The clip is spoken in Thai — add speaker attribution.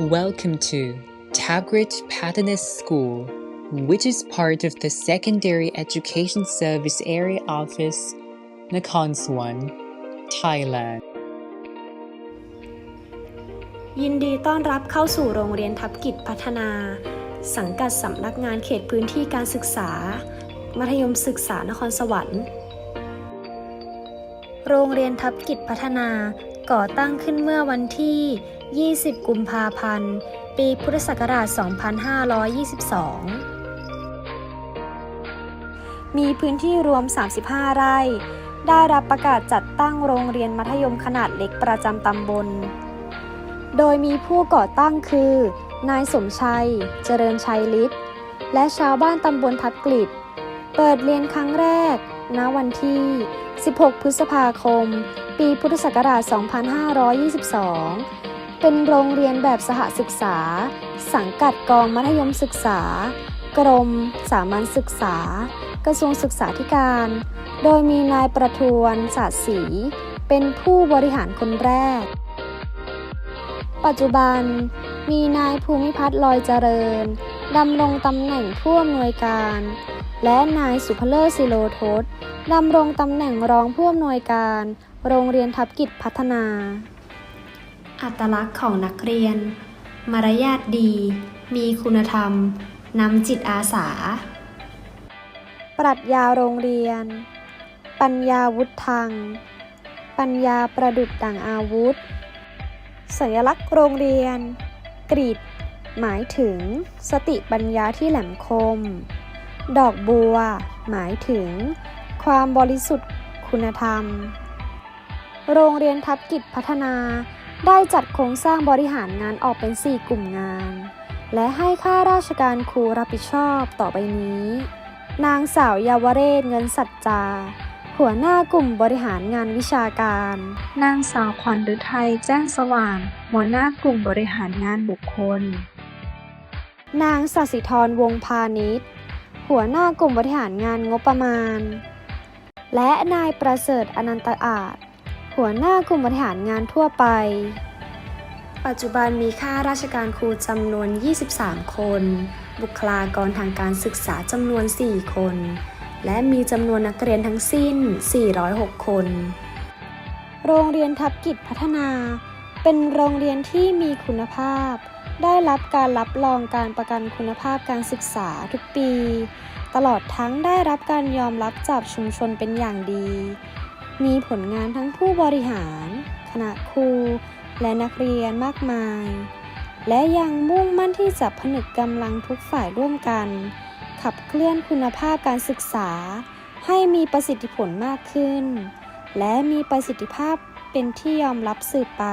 Speaker 1: Welcome to Tabgrit Pathanas School, which is part of the Secondary Education Service Area Office, Nakhon Swan, Thailand.
Speaker 2: ยินดีต้อนรับเข้าสู่โรงเรียนทับกิจพัฒนา สังกัดสำนักงานเขตพื้นที่การศึกษา มัธยมศึกษานครสวรรค์ โรงเรียนทับกิจพัฒนาก่อตั้งขึ้นเมื่อวันที่ 20 กุมภาพันธ์ ปีพุทธศักราช 2522 มีพื้นที่รวม 35 ไร่ ได้รับประกาศจัดตั้งโรงเรียนมัธยมขนาดเล็กประจำตำบล โดยมีผู้ก่อตั้งคือ นายสมชัย เจริญชัยฤทธิ์และชาวบ้านตำบลทับกลิดเปิดเรียนครั้งแรก ณ วันที่ 16 พฤษภาคม ปีพุทธศักราช 2522 เป็นโรงเรียนแบบสหศึกษา สังกัดกองมัธยมศึกษา กรม สามัญศึกษา กระทรวงศึกษาธิการ โดยมีนายประทวนศาสตร์ศรีเป็นผู้บริหารคนแรก ปัจจุบันมีนายภูมิพัฒน์ลอยเจริญดำรงตำแหน่งผู้อำนวยการ และนายสุภเลิศศิโลทศดำรงตำแหน่งรองผู้อำนวยการ โรงเรียนทับกิจพัฒนา อัตลักษณ์ของนักเรียน มารยาทดี มีคุณธรรม นำจิตอาสา ปรัชญาโรงเรียน ปัญญาวุฒทัง ปัญญาประดุจดั่งอาวุธ สัญลักษณ์โรงเรียน กรีดหมายถึง สติปัญญาที่แหลมคม ดอกบัว หมายถึง ความบริสุทธิ์คุณธรรม โรงเรียนทับกิจพัฒนา ได้จัดโครงสร้างบริหารงานออกเป็น 4 กลุ่มงาน และให้ข้าราชการครูรับผิดชอบต่อไปนี้ นางสาวเยาวเรศเงินสัจจา หัวหน้ากลุ่มบริหารงานวิชาการ
Speaker 3: นางสาวขวัญฤทัยแจ้งสว่าง หัวหน้ากลุ่มบริหารงานบุคคล
Speaker 2: นางสสิธรวงพาณิชย์ หัวหน้ากลุ่มบริหารงานงบประมาณ และนายประเสริฐอนันตอาจ หัวหน้ากลุ่มบริหารงานทั่วไป ปัจจุบันมีข้าราชการครูจำนวน 23 คน บุคลากรทางการศึกษาจำนวน 4 คน และมีจำนวนนักเรียนทั้งสิ้น 406 คน โรงเรียนทับกิจพัฒนา เป็นโรงเรียนที่มีคุณภาพ ได้รับการรับรองการประกันคุณภาพการศึกษาทุกปี ตลอดทั้งได้รับการยอมรับจากชุมชนเป็นอย่างดี มีผลงานทั้งผู้บริหาร คณะครู และนักเรียนมากมาย และยังมุ่งมั่นที่จะผนึกกำลังทุกฝ่ายร่วมกัน ขับเคลื่อนคุณภาพการศึกษา ให้มีประสิทธิผลมากขึ้น และมีประสิทธิภาพเป็นที่ยอมรับสืบไป